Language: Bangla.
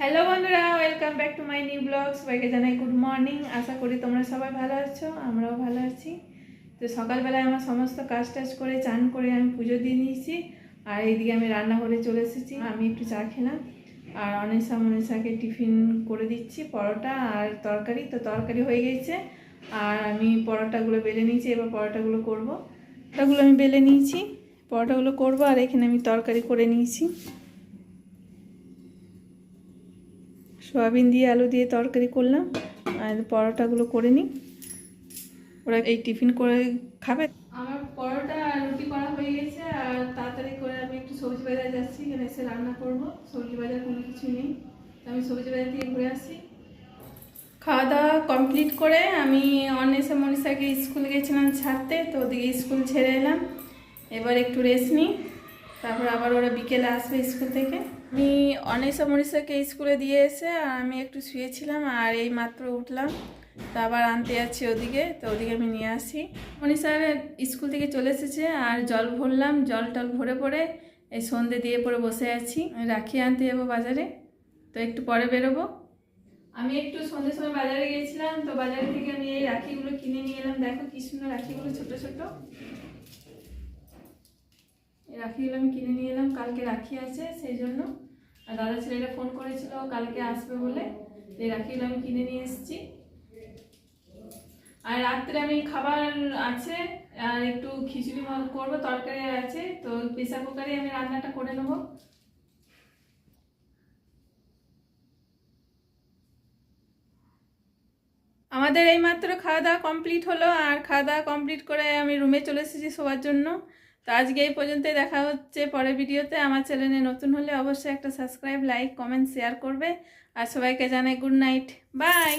হ্যালো বন্ধুরা welcome back to my new blog সবাইকে জানাই গুড মর্নিং আশা করি তোমরা সবাই ভালো আছো, আমরাও ভালো আছি। তো সকালবেলায় আমার সমস্ত কাজ টাজ করে, চান করে আমি পুজো দিয়ে নিয়েছি। আর এইদিকে আমি রান্নাঘরে চলে এসেছি, আমি একটু চা খেলাম। আর অনেসা মনীষাকে টিফিন করে দিচ্ছি, পরোটা আর তরকারি। তো তরকারি হয়ে গেছে, আর আমি পরোটাগুলো বেলে নিয়েছি, এবার পরোটাগুলো করব। পরোটাগুলো আমি বেলে নিয়েছি, পরোটাগুলো করব, আর এখানে আমি তরকারি করে নিয়েছি। সয়াবিন দিয়ে আলু দিয়ে তরকারি করলাম, আর পরোটাগুলো করে নিই। ওরা এই টিফিন করে খাবে। আমার পরোটা আর রুটি করা হয়ে গেছে, আর তাড়াতাড়ি করে আমি একটু সবজি বাজার যাচ্ছি, এখানে এসে রান্না করব। সবজি বাজার কোনো কিছু নেই আমি সবজি বাজার থেকে ঘুরে আসি। খাওয়া দাওয়া কমপ্লিট করে আমি অনেসে মনীষাকে স্কুলে গেছিলাম ছাড়তে, তো ওদিকে স্কুল ছেড়ে এলাম। এবার একটু রেস্ট নিই। তারপর আবার ওরা বিকেলে আসবে স্কুল থেকে। আমি অনেসা মনীষাকে স্কুলে দিয়ে এসে আর আমি একটু শুয়েছিলাম আর এই মাত্র উঠলাম। তো আবার আনতে যাচ্ছি ওদিকে, তো ওদিকে আমি নিয়ে আসি। মনীষার স্কুল থেকে চলে এসেছে আর জল ভরলাম, জল টল ভরে পরে এই সন্ধে দিয়ে পরে বসে আছি। রাখি আনতে যাব বাজারে, তো একটু পরে বেরোবো। আমি একটু সন্ধ্যের সময় বাজারে গিয়েছিলাম, তো বাজারে থেকে আমি এই রাখিগুলো কিনে নিয়ে এলাম। দেখো কি সুন্দর রাখিগুলো ছোট ছোট। রাখিগুলো আমি কিনে নিয়ে এলাম, কালকে রাখি আছে সেই জন্য। আর দাদা ছেলেটা ফোন করেছিল কালকে আসবে বলে। এই রাখিগুলো আমি কিনে নিয়ে এসেছি। আর রাত্রে আমি খাবার আছে, আর একটু খিচুড়ি করব, তরকারি আছে, তো প্রেসার কুকারে আমি রান্নাটা করে নেব। আমাদের এই মাত্র খাওয়া দাওয়া কমপ্লিট হলো, আর খাওয়া দাওয়া কমপ্লিট করে আমি রুমে চলে এসেছি শোয়ার জন্য। তো আজকে এই পর্যন্তই দেখা হচ্ছে পরের ভিডিওতে। আমার চ্যানেলে নতুন হলে অবশ্যই একটা সাবস্ক্রাইব, লাইক, কমেন্ট শেয়ার করবে। আর সবাইকে জানাই গুড নাইট বাই